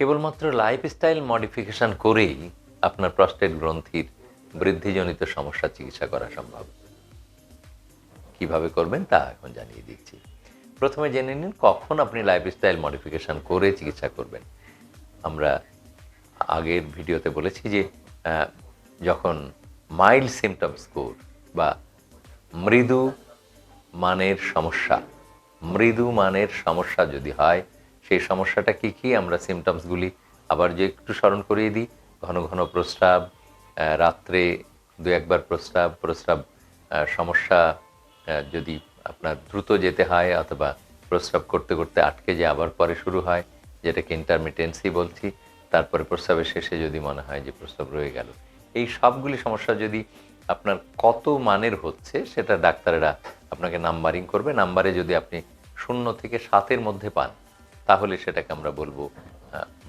কেবলমাত্র lifestyle modification করেই আপনার প্রস্টেট গ্রন্থির বৃদ্ধিজনিত সমস্যা চিকিৎসা করা সম্ভব। কীভাবে করবেন তা এখন জানিয়ে দিচ্ছি। প্রথমে জেনে নিন কখন আপনি লাইফস্টাইল মডিফিকেশন করে চিকিৎসা করবেন। আমরা আগের ভিডিওতে বলেছি যে যখন মাইল্ড সিমটম স্কোর বা মৃদু মানের সমস্যা, মৃদু মানের সমস্যা যদি হয় সেই সমস্যাটা কি কি, আমরা সিমটমসগুলি আবার যে একটু স্মরণ করিয়ে দিই। ঘন ঘন প্রস্রাব রাত্রে দু একবার প্রস্রাব প্রস্রাব সমস্যা যদি আপনার দ্রুত যেতে হয় অথবা প্রস্রাব করতে করতে আটকে যে আবার পরে শুরু হয়, যেটাকে ইন্টারমিটেন্সি বলছি। তারপরে প্রস্রাবের শেষে যদি মনে হয় যে প্রস্রাব রয়ে গেল। এই সবগুলি সমস্যা যদি আপনার কত মানের হচ্ছে, সেটা ডাক্তারেরা আপনাকে নাম্বারিং করবে। নাম্বারে যদি আপনি শূন্য থেকে সাতের মধ্যে পান তাহলে সেটাকে আমরা বলব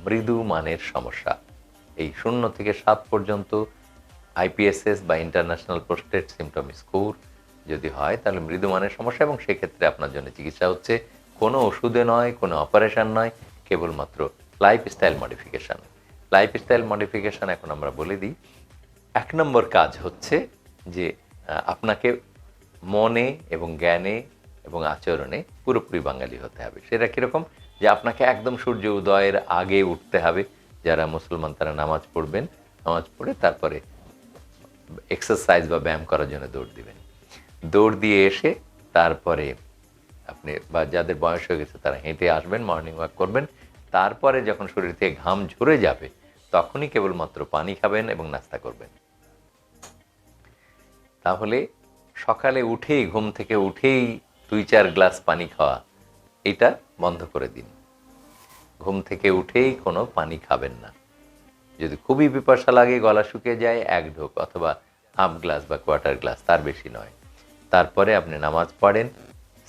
মৃদু মানের সমস্যা। এই শূন্য থেকে সাত পর্যন্ত আইপিএসএস বা ইন্টারন্যাশনাল প্রোস্টেট সিমটম স্কোর যদি হয়, তাহলে মৃদু মানের সমস্যা এবং সেক্ষেত্রে আপনার জন্য চিকিৎসা হচ্ছে। কোনো ওষুধে নয়, কোনো অপারেশন নয়, কেবলমাত্র লাইফস্টাইল মডিফিকেশান লাইফস্টাইল মডিফিকেশান এখন আমরা বলে দিই, এক নম্বর কাজ হচ্ছে যে আপনাকে মনে এবং জ্ঞানে এবং আচরণে পুরোপুরি বাঙালি হতে হবে। সেটা কীরকম? যে আপনাকে একদম সূর্য উদয়ের আগে উঠতে হবে। যারা মুসলমান, তারা নামাজ পড়বেন। নামাজ পড়ে তারপরে এক্সারসাইজ বা ব্যায়াম করার জন্য দৌড় দিবেন। দৌড় দিয়ে এসে তারপরে আপনি বা যাদের বয়স হয়ে গেছে, তারা হেঁটে আসবেন মর্নিং ওয়াক করবেন। তারপরে যখন শরীর থেকে ঘাম ঝরে যাবে, তখনই কেবলমাত্র পানি খাবেন এবং নাস্তা করবেন। তাহলে সকালে উঠেই, ঘুম থেকে উঠেই দুই চার গ্লাস পানি খাওয়া এটা বন্ধ করে দিন। ঘুম থেকে উঠেই কোনো পানি খাবেন না। যদি খুবই পিপাসা লাগে, গলা শুকিয়ে যায়, এক ঢোক অথবা হাফ গ্লাস বা কোয়ার্টার গ্লাস, তার বেশি নয়। তারপরে আপনি নামাজ পড়েন,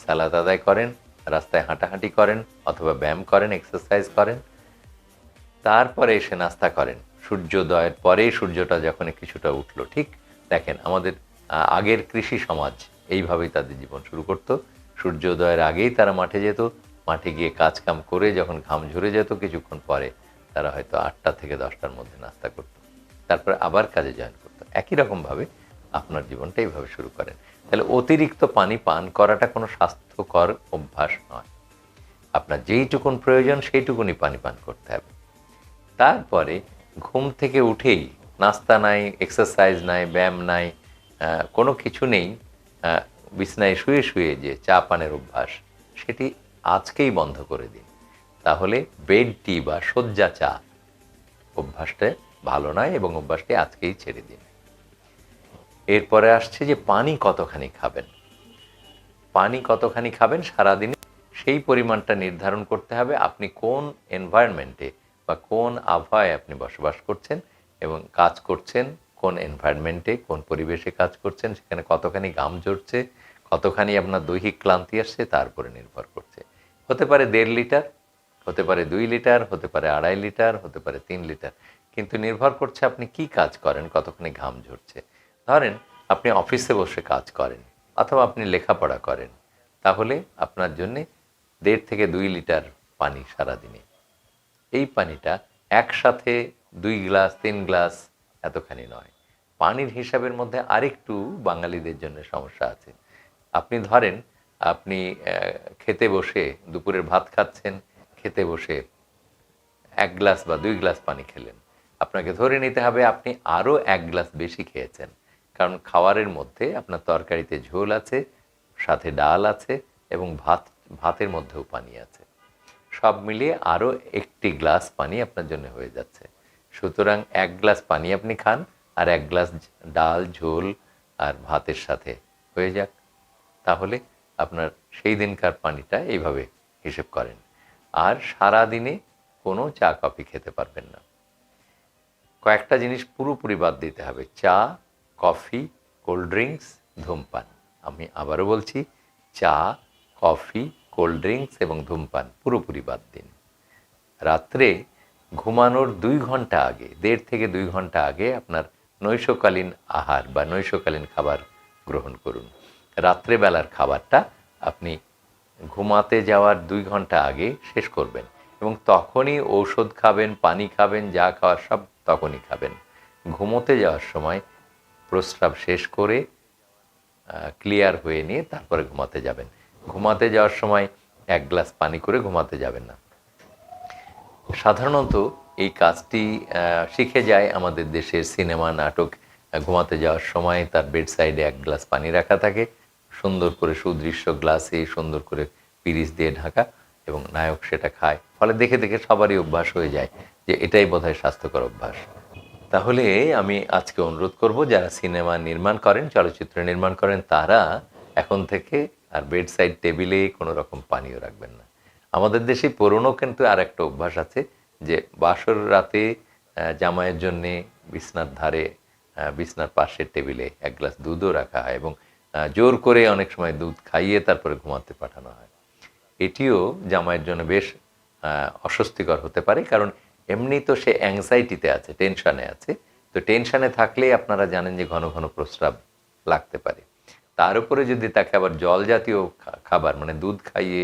সালাত আদায় করেন, রাস্তায় হাঁটাহাঁটি করেন অথবা ব্যায়াম করেন এক্সারসাইজ করেন। তারপরে এসে নাস্তা করেন। সূর্যোদয়ের পরেই সূর্যটা যখন কিছুটা উঠল, ঠিক দেখেন আমাদের আগের কৃষি সমাজ এইভাবেই তাদের জীবন শুরু করত। সূর্যোদয়ের আগেই তারা মাঠে যেত। মাঠে গিয়ে কাজ কাম করে যখন ঘাম ঝরে যেত, কিছুক্ষণ পরে তারা হয়তো আটটা থেকে দশটার মধ্যে নাস্তা করতো। তারপরে আবার কাজে জয়েন করতো। একই রকমভাবে আপনার জীবনটা এইভাবে শুরু করেন। তাহলে অতিরিক্ত পানি পান করাটা কোনো স্বাস্থ্যকর অভ্যাস নয়। আপনার যেইটুকুন প্রয়োজন সেইটুকুনি পানি পান করতে হবে। তারপরে ঘুম থেকে উঠেই নাস্তা নাই এক্সারসাইজ নাই, ব্যায়াম নাই কোনো কিছু নেই বিছনায় শুয়ে শুয়ে যে চা পানের অভ্যাস, সেটি আজকেই বন্ধ করে দিন। তাহলে বেড টি বা শয্যা চা অভ্যাসটা ভালো নয় এবং অভ্যাসটি আজকেই ছেড়ে দিন। এরপরে আসছে যে পানি কতখানি খাবেন। পানি কতখানি খাবেন সারাদিনে সেই পরিমাণটা নির্ধারণ করতে হবে আপনি কোন এনভায়রনমেন্টে বা কোন আবহাওয়ায় আপনি বসবাস করছেন এবং কাজ করছেন, কোন এনভায়রনমেন্টে কোন পরিবেশে কাজ করছেন, সেখানে কতখানি গাম ঝরছে কতখানি আপনার দৈহিক ক্লান্তি আসছে তার উপরে নির্ভর করছে। হতে পারে দেড় লিটার, হতে পারে দুই লিটার, হতে পারে আড়াই লিটার, হতে পারে তিন লিটার। কিন্তু নির্ভর করছে আপনি কি কাজ করেন, কতখানি ঘাম ঝরছে। ধরেন আপনি অফিসে বসে কাজ করেন অথবা আপনি লেখাপড়া করেন, তাহলে আপনার জন্যে দেড় থেকে দুই লিটার পানি সারাদিনে। এই পানিটা একসাথে দুই গ্লাস, তিন গ্লাস এতখানি নয়। পানির হিসাবের মধ্যে আরেকটু বাঙালিদের জন্য সমস্যা আছে। আপনি ধরেন, আপনি খেতে বসে দুপুরের ভাত খাচ্ছেন, খেতে বসে এক গ্লাস বা দুই গ্লাস পানি খেলেন। আপনাকে ধরে নিতে হবে আপনি আরও এক গ্লাস বেশি খেয়েছেন। কারণ খাওয়ারের মধ্যে আপনার তরকারিতে ঝোল আছে, সাথে ডাল আছে এবং ভাত, ভাতের মধ্যেও পানি আছে। সব মিলিয়ে আরও একটি গ্লাস পানি আপনার জন্য হয়ে যাচ্ছে। সুতরাং এক গ্লাস পানি আপনি খান আর এক গ্লাস ডাল, ঝোল আর ভাতের সাথে। হয়ে যাক। তাহলে আপনার সেই দিনকার পানিটা এইভাবে হিসেব করেন। আর সারা দিনে কোনো চা, কফি খেতে পারবেন না। কয়েকটা জিনিস পুরোপুরি বাদ দিতে হবে। চা, কফি, কোল্ড ড্রিঙ্কস, ধূমপান। আমি আবারও বলছি, চা, কফি, কোল্ড ড্রিঙ্কস এবং ধূমপান পুরোপুরি বাদ দিন। রাত্রে ঘুমানোর দুই ঘণ্টা আগে, দেড় থেকে দুই ঘণ্টা আগে আপনার নৈশকালীন আহার বা নৈশকালীন খাবার গ্রহণ করুন। রাত্রেবেলার খাবারটা আপনি ঘুমাতে যাওয়ার দুই ঘণ্টা আগে শেষ করবেন এবং তখনই ঔষধ খাবেন, পানি খাবেন, যা খাওয়ার সব তখনই খাবেন। ঘুমোতে যাওয়ার সময় প্রস্রাব শেষ করে ক্লিয়ার হয়ে নিয়ে তারপরে ঘুমাতে যাবেন। ঘুমাতে যাওয়ার সময় এক গ্লাস পানি করে ঘুমাতে যাবেন না। সাধারণত এই কাজটি শিখে যায় আমাদের দেশের সিনেমা, নাটক ঘুমাতে যাওয়ার সময় তার বেড সাইডে এক গ্লাস পানি রাখা থাকে। সুন্দর করে সুদৃশ্য গ্লাসে, সুন্দর করে পিরিচ দিয়ে ঢাকা এবং নায়ক সেটা খায়। ফলে দেখে দেখে সবারই অভ্যাস হয়ে যায় যে এটাই বোধহয় স্বাস্থ্যকর অভ্যাস। তাহলে আমি আজকে অনুরোধ করব, যারা সিনেমা নির্মাণ করেন, চলচ্চিত্র নির্মাণ করেন, তারা এখন থেকে আর বেড সাইড টেবিলে কোনো রকম পানীয় রাখবেন না। আমাদের দেশে পুরনো কিন্তু আর একটা অভ্যাস আছে যে বাসর রাতে জামাইয়ের জন্যে বিছনার ধারে বিছনার পাশের টেবিলে এক গ্লাস দুধও রাখা হয় এবং জোর করে অনেক সময় দুধ খাইয়ে তারপরে ঘুমাতে পাঠানো হয়। এটিও জামাইয়ের জন্য বেশ অস্বস্তিকর হতে পারে, কারণ এমনি তো সে অ্যাংজাইটিতে আছে টেনশানে আছে। তো টেনশানে থাকলে আপনারা জানেন যে ঘন ঘন প্রস্রাব লাগতে পারে। তার উপরে যদি তাকে আবার জল জাতীয় খাবার মানে দুধ খাইয়ে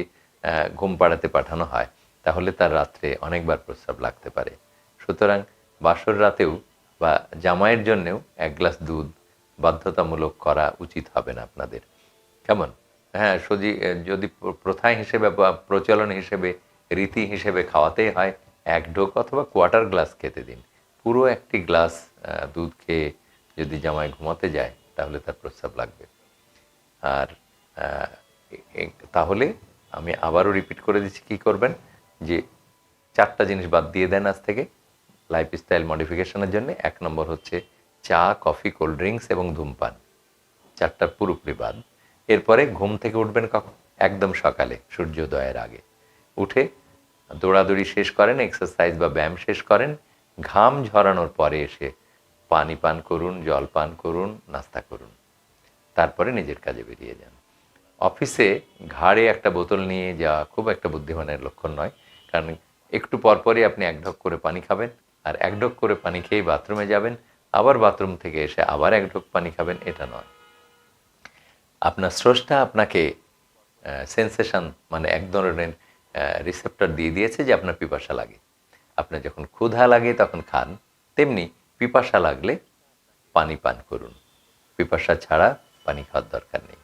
ঘুম পাড়াতে পাঠানো হয়, তাহলে তার রাত্রে অনেকবার প্রস্রাব লাগতে পারে। সুতরাং বাসর রাতেও বা জামাইয়ের জন্যেও এক গ্লাস দুধ বাধ্যতামূলক করা উচিত হবে না আপনাদের। কেমন? হ্যাঁ সজি যদি প্র- প্রথা হিসেবে বা প্রচলন হিসেবে, রীতি হিসেবে খাওয়াতেই হয়, এক ঢোক অথবা কোয়ার্টার গ্লাস খেতে দিন। পুরো একটি গ্লাস দুধ খেয়ে যদি জামাই ঘুমাতে যায়, তাহলে তার প্রস্রাব লাগবে। আর তাহলে আমি আবারও রিপিট করে দিচ্ছি, কি করবেন? যে চারটা জিনিস বাদ দিয়ে দেন আজ থেকে, লাইফস্টাইল মডিফিকেশনের জন্য। এক নম্বর হচ্ছে চা, কফি, কোল্ড ড্রিঙ্কস এবং ধূমপান। চারটার পুরোপুরি বাদ এরপরে ঘুম থেকে উঠবেন কখন? একদম সকালে, সূর্যোদয়ের আগে। উঠে দৌড়াদৌড়ি শেষ করেন এক্সারসাইজ বা ব্যায়াম শেষ করেন, ঘাম ঝরানোর পরে এসে পানি পান করুন, জল পান করুন, নাস্তা করুন। তারপরে নিজের কাজে বেরিয়ে যান। অফিসে ঘাড়ে একটা বোতল নিয়ে যাওয়া খুব একটা বুদ্ধিমানের লক্ষণ নয়, কারণ একটু পরপরই আপনি এক ঢোক করে পানি খাবেন আর এক ঢোক করে পানি খেয়ে বাথরুমে যাবেন আবার বাথরুম থেকে এসে আবার এক ঢোক পানি খাবেন, এটা নয়। আপনার স্রষ্টা আপনাকে সেন্সেশন মানে এক ধরনের রিসেপ্টর দিয়ে দিয়েছে যে আপনার পিপাসা লাগে। আপনার যখন ক্ষুধা লাগে তখন খান, তেমনি পিপাসা লাগলে পানি পান করুন। পিপাসা ছাড়া পানি খাওয়ার দরকার নেই।